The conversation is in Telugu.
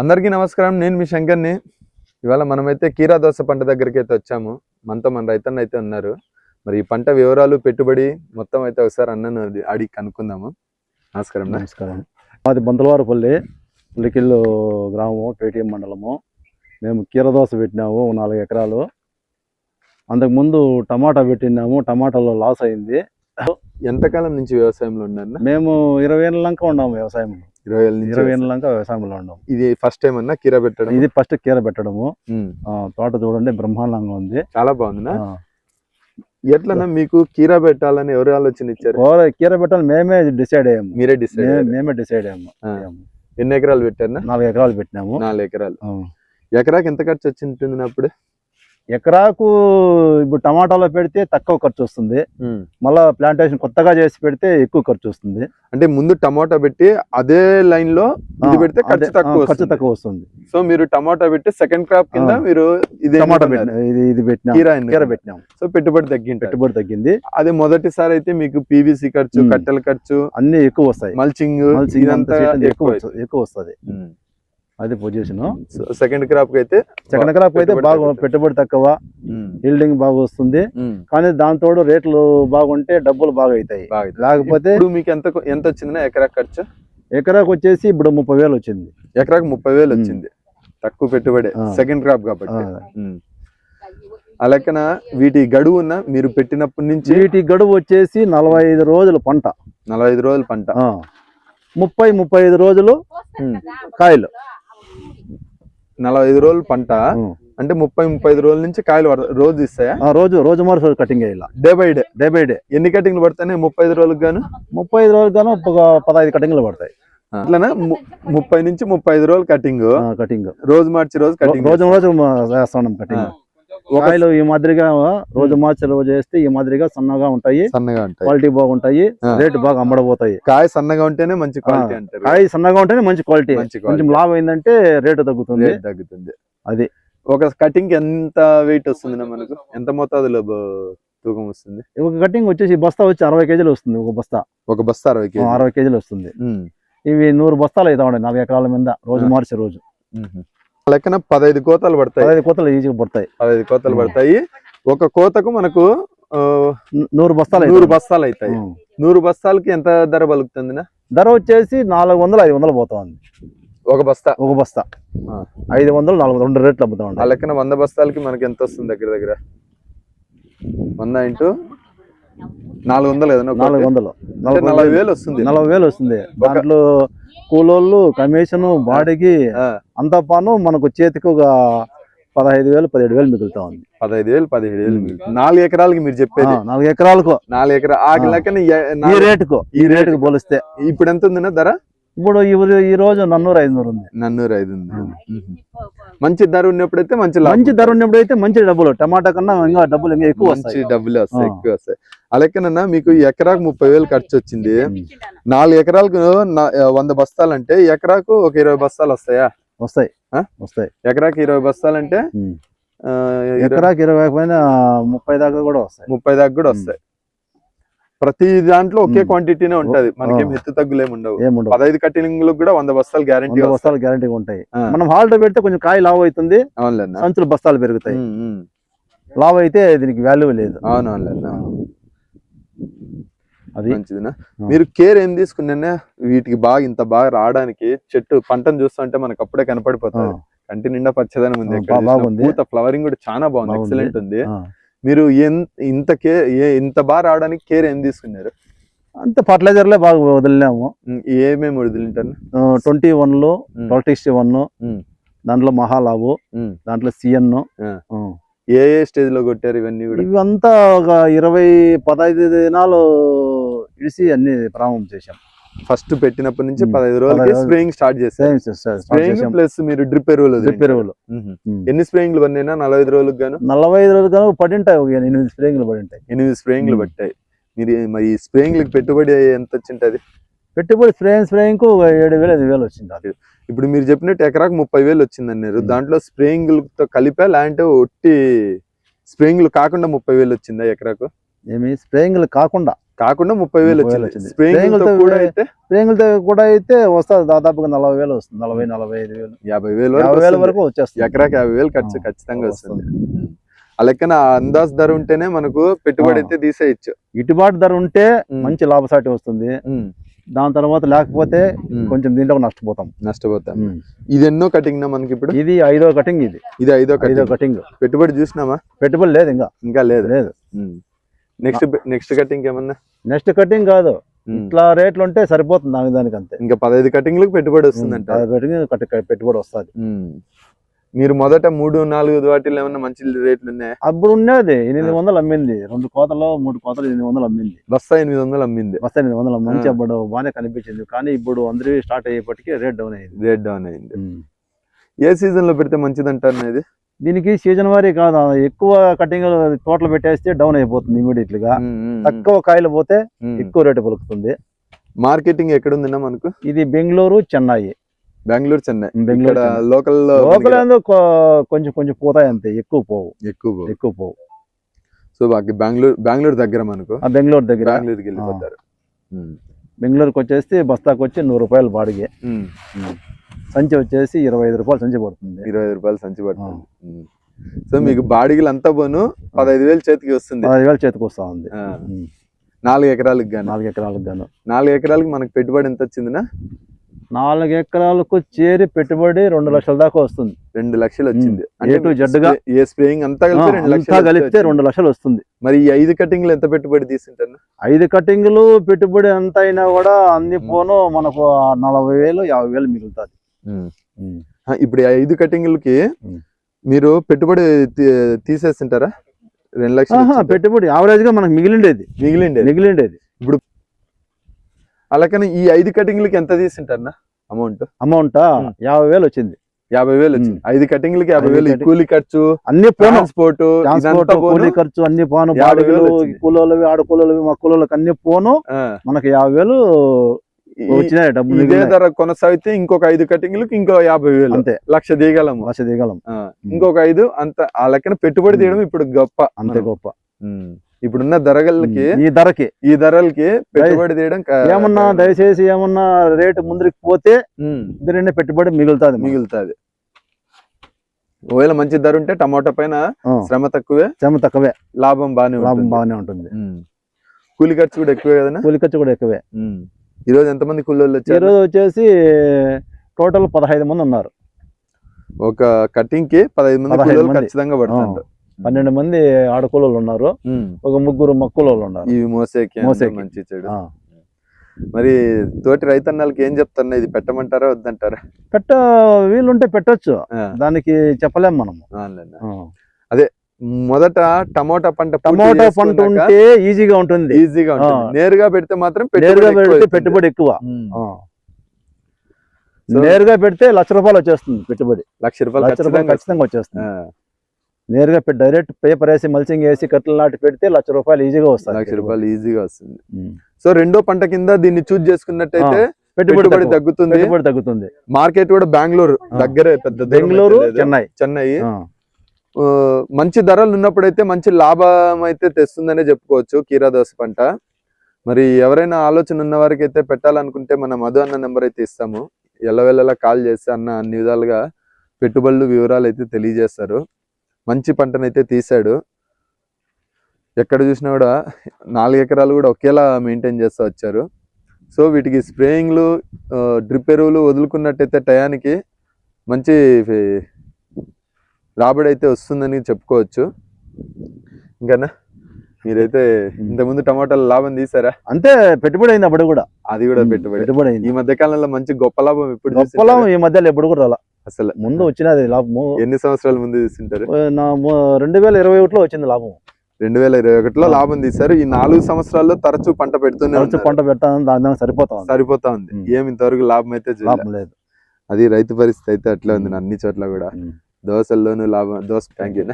అందరికీ నమస్కారం. నేను మీ శంకర్ని. ఇవాళ మనమైతే కీరా దోస పంట దగ్గరికి అయితే వచ్చాము. మనతో మన రైతన్న అయితే ఉన్నారు. మరి ఈ పంట వివరాలు పెట్టుబడి మొత్తం అయితే ఒకసారి అన్నను అడి- అడిగి కనుక్కుందాము. నమస్కారం. నమస్కారం. మాది బందలవారపల్లి పులికిల్లు గ్రామము పేటీఎం మండలము. మేము కీరదోస పెట్టినాము ఓ నాలుగు ఎకరాలు. అంతకుముందు టమాటా పెట్టినాము. టమాటాలో లాస్ అయింది. ఎంతకాలం నుంచి వ్యవసాయంలో ఉన్నారన్న మేము ఇరవై ఏళ్ళ లంక ఉన్నాము వ్యవసాయం ఇరవై ఏళ్ళ నుంచి ఇరవై ఏళ్ళ వ్యవసాయంలో ఉన్నాము ఇది ఫస్ట్ టైం అన్న కీరా పెట్టడం ఇది ఫస్ట్ కీర పెట్టడము. తోట చూడండి బ్రహ్మాండంగా ఉంది. చాలా బాగుందినా? ఆ, ఎట్లన్నా మీకు కీరా పెట్టాలని ఎవరు ఆలోచన ఇచ్చారు? కూర పెట్టాలి మేమే డిసైడ్ అయ్యాము. మీరే డిసైడ్ మేమే డిసైడ్ అయ్యాము. ఎన్ని ఎకరాలు పెట్టారన్నా నాలుగు ఎకరాలు పెట్టినాము. నాలుగు ఎకరాలు. ఎకరాకి ఎంత ఖర్చు వచ్చి ఉంటుంది అప్పుడు? ఎకరాకు ఇప్పుడు టమాటాలో పెడితే తక్కువ ఖర్చు వస్తుంది. మళ్ళా ప్లాంటేషన్ కొత్తగా చేసి పెడితే ఎక్కువ ఖర్చు వస్తుంది అంటే ముందు టమాటా పెట్టి అదే లైన్లో ఇది పెడితే ఖర్చు తక్కువ ఖర్చు వస్తుంది. తక్కువ వస్తుంది సో మీరు టమాటా పెట్టి సెకండ్ క్రాప్ కింద. మీరు ఇది టమాటా ఇది ఇది పెట్టినాం కీరా. పెట్టినాం సో పెట్టుబడి తగ్గింటారు పెట్టుబడి తగ్గింది అదే మొదటిసారి అయితే మీకు పీవీసీ ఖర్చు. కట్టెల ఖర్చు అన్ని ఎక్కువ వస్తాయి మల్చింగ్ ఎక్కువ ఎక్కువ వస్తుంది అది పొజిషన్ సెకండ్ క్రాప్కి అయితే సెకండ్ క్రాప్ అయితే బాగా. పెట్టుబడి తక్కువ. బిల్డింగ్ బాగా వస్తుంది. కానీ దాంతో రేట్లు బాగుంటే డబ్బులు బాగా అవుతాయి లేకపోతే మీకు ఎంత ఎంత వచ్చింది ఎకరా ఖర్చు? ఎకరాకు వచ్చేసి ఇప్పుడు ముప్పై వేలు వచ్చింది. ఎకరాకు ముప్పై వేలు. వచ్చింది. తక్కువ పెట్టుబడి. సెకండ్ క్రాప్ కాబట్టి. లెక్కన వీటి గడువు ఉన్న మీరు పెట్టినప్పటి నుంచి వీటి గడువు వచ్చేసి నలభై ఐదు రోజులు పంట. నలభై ఐదు రోజుల పంట. ముప్పై ముప్పై ఐదు రోజులు. కాయలు. నలభై ఐదు రోజుల పంట. అంటే ముప్పై ముప్పై ఐదు రోజుల నుంచి కాయలు రోజు ఇస్తాయా ఆ రోజు రోజు మారు కటింగ్ వేయాలి day by day day by day ఎన్ని కటింగ్లు పడతాయి? ముప్పై ఐదు రోజులకు గాను? ముప్పై ఐదు రోజులు గాను పదహైదు కటింగ్లు పడతాయి. అట్లనే ముప్పై నుంచి ముప్పై ఐదు రోజులు కటింగ్ కటింగ్ రోజు మార్చి రోజు కటింగ్ రోజు రోజు వేస్తున్నాం కటింగ్ కాయలు ఈ మాదిరిగా రోజు మార్చి రోజు వేస్తే ఈ మాదిరిగా సన్నగా ఉంటాయి. సన్నగా ఉంటాయి. క్వాలిటీ బాగుంటాయి. రేటు బాగా అమ్మడబోతాయి. కాయ సన్నగా ఉంటేనే మంచి క్వాలిటీ కాయ సన్నగా ఉంటేనే మంచి క్వాలిటీ. కొంచెం. లాభం అయిందంటే రేటు తగ్గుతుంది. తగ్గుతుంది. అది. ఒక కటింగ్ ఎంత వెయిట్ వస్తుంది మనకు? ఎంత మోతాదులో తూకం వస్తుంది? ఒక కటింగ్ వచ్చేసి బస్తా వచ్చి అరవై కేజీలు వస్తుంది ఒక బస్తా. ఒక బస్తా అరవై కేజీ అరవై కేజీలు వస్తుంది. ఇవి నూరు బస్తాలు అవుతా ఉన్నాయి నాలుగు ఎకరాల మీద రోజు. మార్చి రోజు. లెక్కన పదహైదు కోతలు పడతాయి. పదహైదు కోతలు ఈజీగా పడతాయి. పదహైదు కోతలు. పడతాయి. ఒక కోతకు మనకు నూరు బస్తాలు నూరు. బస్తాలు అవుతాయి. నూరు బస్తాలకి ఎంత ధర పలుకుతుంది ధర వచ్చేసి నాలుగు వందలు ఐదు వందలు పోతుంది ఒక బస్తా? ఒక బస్తా. ఐదు వందలు నాలుగు వందలు రెండు రేట్లు అమ్ముతా ఆ లెక్కన వంద బస్తాలకి మనకి ఎంత వస్తుంది దగ్గర దగ్గర? వంద ఇంటూ నాలుగు వందలు ఏదైనా. నాలుగు వందలు. నలభై వేలు వస్తుంది. నలభై వేలు వస్తుంది. దాంట్లో కూలోళ్ళు కమిషన్ బాడీకి ఆ, అంతా పాను మనకు చేతికి ఒక పదహైదు వేలు పదిహేడు వేలు మిగులుతా ఉంది. పదహైదు వేలు పదిహేడు వేలు. మిగులుతుంది. నాలుగు ఎకరాలకి మీరు చెప్పేది. నాలుగు ఎకరాలకు. నాలుగు ఎకరా ఆ ఆ. లెక్కన ఎ- ఈ రేటుకు ఈ రేటుకు పోలిస్తే. ఇప్పుడు ఎంత ఉందినా ధర? ఇప్పుడు ఈ రోజు నన్నూరు ఐదునూరు ఉంది. నన్నూరు ఐదు ఉంది. మంచి ధర ఉన్నప్పుడైతే మంచి మంచి ధర ఉన్నప్పుడు అయితే మంచి డబ్బులు. టమాటా కన్నా ఇంకా డబ్బులు ఇంకా ఎక్కువ మంచి డబ్బులు వస్తాయి. ఎక్కువ వస్తాయి. అలాగేనన్నా మీకు ఎకరాకు ముప్పై వేలు ఖర్చు వచ్చింది. నాలుగు ఎకరాలకు వంద బస్తాలు అంటే ఎకరాకు ఒక ఇరవై బస్తాలు వస్తాయా? వస్తాయి. ఆ? వస్తాయి. ఎకరాకి ఇరవై బస్తాలు అంటే ఎకరాకి ఇరవై పైన ముప్పై దాకా కూడా వస్తాయి. ముప్పై దాకా కూడా వస్తాయి. ప్రతి దాంట్లో ఒకే. క్వాంటిటీనే ఉంటది. మనకేం ఆ. హెత్తు తగ్గులు ఏమి ఉండవు పదహైదు కట్టింగ్లకు కూడా వంద బస్తాలు గ్యారంటీ బస్తాలు గ్యారంటీగా ఉంటాయి. మనం హాల్ట్ పెడితే కొంచెం కాయ లావ్ అవుతుంది. సంచులు బస్తాలు పెరుగుతాయి. లావ్ అయితే దీనికి వాల్యూ లేదు. అది. మంచిదినా. మీరు కేర్ ఏం తీసుకున్నా వీటికి బాగా ఇంత బాగా రావడానికి చెట్టు పంటను చూస్తుంటే మనకు అప్పుడే కనపడిపోతుంది. కంటి నిండా పచ్చదనం ఉంది. పూత ఫ్లవరింగ్ కూడా చాలా బాగుంది. ఎక్సలెంట్ ఉంది. మీరు ఇంత కేర్ ఇంత బాగా రావడానికి కేర్ ఏం తీసుకున్నారు అంతే ఫర్టిలైజర్లే బాగా వదిలినాము ఏమేమి వదిలింటారు ట్వంటీ వన్లు ఉమ్. Twenty one. దాంట్లో మహాలాభు ఉమ్. దాంట్లో సిఎన్. ఏ ఏ స్టేజ్లో కొట్టారు ఇవన్నీ కూడా ఇవంతా ఒక ఇరవై పదహైదు దినాలు ఇడిసి అన్ని ప్రారంభం చేశాం ఫస్ట్ పెట్టినప్పటి నుంచి. పదహైదు రోజులకి రోజులు. Spraying start start spraying plus మీరు డ్రిప్ ఎరువులు డ్రిప్. ఎరువులు. ఎన్ని స్ప్రేయింగ్లు పడినా నలభై ఐదు రోజులకు గాను? నలభై ఐదు రోజులు కానీ పడింటాయి ఒక ఎనిమిది స్ప్రేయింగ్లు పడింటాయి ఎనిమిది స్ప్రేయింగ్లు. పట్టాయి. మీరు మరి ఈ స్ప్రేయింగ్లకు పెట్టుబడి ఎంత వచ్చింటది పెట్టుబడి స్ప్రేయింగ్ స్ప్రేయింగ్కు ఒక ఏడు వేలు ఐదు వేలు వచ్చింది అది. ఇప్పుడు మీరు చెప్పినట్టు ఎకరాకు ముప్పై వేలు వచ్చింది అన్నారు. దాంట్లో స్ప్రేయింగ్లతో కలిపా లేదంటే ఒట్టి స్ప్రేయింగ్లు కాకుండా ముప్పై వేలు వచ్చిందా ఎకరాకు? ఏమి? స్ప్రేయింగ్లు కాకుండా. కాకుండా ముప్పై వేలు వచ్చింది. వచ్చింది. స్ప్రేయింగ్తో స్ప్రేయింగ్ కూడా అయితే కూడా. అయితే వస్తుంది. దాదాపుగా నలభై వేలు వస్తుంది. నలభై నలభై ఐదు వేలు. యాభై వేలు యాభై వరకు వేల. వరకు వచ్చేస్తుంది. ఎకరాకి యాభై వేలు ఖర్చు ఖచ్చితంగా వస్తుంది. ఆ లెక్కన అందాజ్ ధర ఉంటేనే మనకు పెట్టుబడి. అయితే తీసేయచ్చు. గిట్టుబాటు ధర ఉంటే. మంచి లాభసాటి వస్తుంది. దాని తర్వాత లేకపోతే. కొంచెం దీంట్లో నష్టపోతాం. నష్టపోతాం. ఇది ఎన్నో కటింగ్ నా మనకి ఇప్పుడు ఇది ఐదో కటింగ్ ఇది. ఇది ఐదో ఐదో కటింగ్. పెట్టుబడి చూసినామా? పెట్టుబడి లేదు ఇంకా. ఇంకా లేదు. లేదు. నెక్స్ట్ నెక్స్ట్ కటింగ్ ఏమన్నా? నెక్స్ట్ కటింగ్ కాదు. ఉమ్. ఇట్లా రేట్లు ఉంటే సరిపోతుంది దానికి దానికి అంతే ఇంకా పదహైదు కటింగ్లకు పెట్టుబడి వస్తుందంట. అది కటింగ్ కట్టి- పెట్టుబడి వస్తుంది. ఉమ్. మీరు మొదట మూడు నాలుగు వాటిలో ఏమన్నా మంచి రేట్లు ఉన్నాయా అప్పుడు ఉన్నది. ఎనిమిది వందలు అమ్మింది. రెండు కోతలు మూడు కోతలు ఎనిమిది వందలు అమ్మింది. బస్తా ఎనిమిది వందలు అమ్మింది. బస్తా ఎనిమిది వందలు మంచి. అప్పుడు బాగానే కనిపించింది. కానీ ఇప్పుడు అందరి స్టార్ట్ అయ్యేపటికి రేట్ డౌన్ అయింది. రేట్ డౌన్ అయింది. ఏ సీజన్లో పెడితే మంచిది అంటారు ఇది? దీనికి సీజన్ వారీ కాదు ఎక్కువ కటింగ్ తోటలు పెట్టేస్తే డౌన్ అయిపోతుంది ఇమీడియట్గా తక్కువ కాయలు పోతే ఎక్కువ రేటు పలుకుతుంది. మార్కెటింగ్ ఎక్కడ ఉందన్నా మనకు? ఇది బెంగళూరు చెన్నై. బెంగళూరు చెన్నై. బెంగళూరు. లోకల్ లోకల్ కొంచెం కొంచెం పోతాయి అంతే ఎక్కువ పోవు. ఎక్కువ ఎక్కువ పోవు. సో బెంగళూరు బెంగళూరు దగ్గర మనకు? ఆ బెంగళూరు దగ్గర. బెంగళూరుకి వెళ్ళిపోతారు. బెంగళూరుకి వచ్చేసి బస్తాకు వచ్చి నూరు రూపాయలు బాడిగే. సంచి వచ్చేసి ఇరవై ఐదు రూపాయలు సంచి పడుతుంది. ఇరవై ఐదు రూపాయలు సంచి పడుతుంది. సో మీకు బాడిగలు అంతా పోను పదహైదు వేలు చేతికి వస్తుంది. పదహైదు వేలు చేతికి వస్తా ఉంది. నాలుగు ఎకరాలకు గాను. నాలుగు ఎకరాలకు గాను. నాలుగు ఎకరాలకు మనకు పెట్టుబడి ఎంత వచ్చిందినా? నాలుగు ఎకరాలకు చేరి పెట్టుబడి రెండు లక్షల దాకా వస్తుంది. రెండు లక్షలు వచ్చింది. ఏ టు జెడ్గా. స్ప్రే- ఏ స్ప్రేయింగ్ అంతా కలిపి రెండు లక్షలు కలిపితే. రెండు లక్షలు వస్తుంది. మరి ఈ ఐదు కటింగ్లు ఎంత పెట్టుబడి తీసుంటారు? ఐదు కటింగ్లు పెట్టుబడి ఎంత అయినా కూడా అన్ని పోను మనకు నలభై వేలు యాభై వేలు మిగులుతుంది. ఇప్పుడు ఐదు కటింగ్లకి. మీరు పెట్టుబడి తీసేస్తుంటారా? రెండు లక్షలు? పెట్టుబడి యావరేజ్గా మనకు మిగిలిండేది. మిగిలిండే మిగిలిండేది. అలాగని ఈ ఐదు కటింగ్లకి ఎంత తీసుంటారన్నా అమౌంట్? అమౌంట్. యాభై వేలు వచ్చింది. యాభై వేలు వచ్చింది. ఐదు కటింగ్లకి యాభై ఐదు వేలు కూలి ఖర్చు అన్ని పోను. ట్రాన్స్పోర్ట్ ట్రాన్స్పోర్ట్ కూలీ ఖర్చు అన్ని పోను. బాడుగలు. కూలోళ్ళవి ఆడ కూలోళ్ళవి మా కూలోళ్ళకి అన్ని పోను. మనకి యాభై వేలు ఇదే. ధర కొనసాగితే ఇంకొక ఐదు కటింగ్లకి ఇంకో యాభై వేలు. అంతే. లక్ష దిగలము లక్ష దిగలం. ఇంకొక ఐదు అంత ఆ లెక్కన పెట్టుబడి. తీయడం ఇప్పుడు గొప్ప. అంతే. గొప్ప. ఇప్పుడున్న ధరలకి ఈ ధరకి. ఈ ధరలకి పెట్టుబడి తీయడం ఏమన్నా దయచేసి ఏమన్నా రేటు ముందరికి పోతే దీని పెట్టుబడి మిగులుతుంది. మిగులుతాది. ఒకవేళ మంచి ధర ఉంటే టమాటా పైన శ్రమ తక్కువే. శ్రమ తక్కువే. లాభం బాగానే లాభం బాగానే ఉంటుంది. కూలి ఖర్చు కూడా ఎక్కువే కదనా కూలి ఖర్చు కూడా ఎక్కువే. ఈ రోజు ఎంతమంది కూలీలు ఈ వచ్చారు? రోజు వచ్చేసి టోటల్ పదహైదు మంది ఉన్నారు. ఒక కటింగ్కి పదహైదు మంది. ఖచ్చితంగా పడుతుంటారు పన్నెండు మంది ఆడకూలోళ్ళు ఉన్నారు. ఒక ముగ్గురు మక్కులోళ్ళు ఉన్నారు. ఇవి మోసేకి. మంచి చెడు. మరి తోటి రైతన్నలకి ఏం చెప్తున్నా ఇది పెట్టమంటారా వద్దంటారా? పెట్ట వీలుంటే పెట్టొచ్చు. దానికి చెప్పలేం మనము. అవునులేండి. మొదట టమోటా పంట టమోటా పంట ఉంటే ఈజీగా ఉంటుంది. ఈజీగా ఉంటుంది. నేరుగా పెడితే మాత్రం నేరుగా పెట్టుబడి ఎక్కువ పెడితే. పెట్టుబడి ఎక్కువ. నేరుగా పెడితే లక్ష రూపాయలు వచ్చేస్తుంది పెట్టుబడి. లక్ష రూపాయలు లక్ష రూపాయలు ఖచ్చితంగా వచ్చేస్తుంది. నేరుగా డైరెక్ట్ పేపర్ వేసి మల్చింగ్ వేసి కట్టలు నాటి పెడితే లక్ష రూపాయలు ఈజీగా వస్తాయి. లక్ష రూపాయలు ఈజీగా వస్తుంది. సో రెండో పంట కింద దీన్ని చూజ్ చేసుకున్నట్టయితే పెట్టుబడి. తగ్గుతుంది. పెట్టుబడి తగ్గుతుంది. మార్కెట్ కూడా బెంగళూరు. దగ్గరే పెద్ద బెంగళూరు. చెన్నై. చెన్నై. మంచి ధరలు ఉన్నప్పుడైతే మంచి లాభం అయితే తెస్తుందనే చెప్పుకోవచ్చు. కీరాదోస పంట. మరి ఎవరైనా ఆలోచన ఉన్న వారికి అయితే పెట్టాలనుకుంటే మన మధు అన్న నెంబర్ అయితే ఇస్తాము. ఎల్లవెల్లలా కాల్ చేస్తే అన్న అన్ని విధాలుగా పెట్టుబడులు వివరాలు అయితే తెలియజేస్తారు. మంచి పంటనైతే తీశాడు. ఎక్కడ చూసినా కూడా నాలుగు ఎకరాలు కూడా ఒకేలా మెయింటైన్ చేస్తూ వచ్చారు. సో వీటికి స్ప్రేయింగ్లు డ్రిప్ ఎరువులు వదులుకున్నట్టయితే టయానికి మంచి రాబడి అయితే వస్తుందని చెప్పుకోవచ్చు. ఇంకనా? మీరైతే ఇంతకుముందు టమాటాల లాభం తీసారా అంతే పెట్టుబడి అయింది అప్పుడు కూడా. అది కూడా పెట్టుబడి. పెట్టుబడి అయింది. ఈ మధ్య కాలంలో మంచి గొప్ప లాభం ఎప్పుడు గొప్ప? లాభం ఈ మధ్యలో ఎప్పుడు కూడా రాలా. అసలు ముందు వచ్చినది లాభము ఎన్ని సంవత్సరాల ముందు చూసింటారు? నా రెండు వేల ఇరవై ఒకటిలో వచ్చింది లాభం. రెండు వేల ఇరవై ఒకటిలో. లాభం తీశారు. ఈ నాలుగు సంవత్సరాల్లో తరచూ పంట పెడుతూనే తరచు. పంట పెట్టాలని దాని సరిపోతా ఉంది. సరిపోతా ఉంది. ఏమి ఇంతవరకు లాభం అయితే. లాభం లేదు. అది రైతు పరిస్థితి అయితే అట్లా ఉంది. అన్ని చోట్ల కూడా. దోశల్లోనూ లాభం దోశ థ్యాంక్ యూ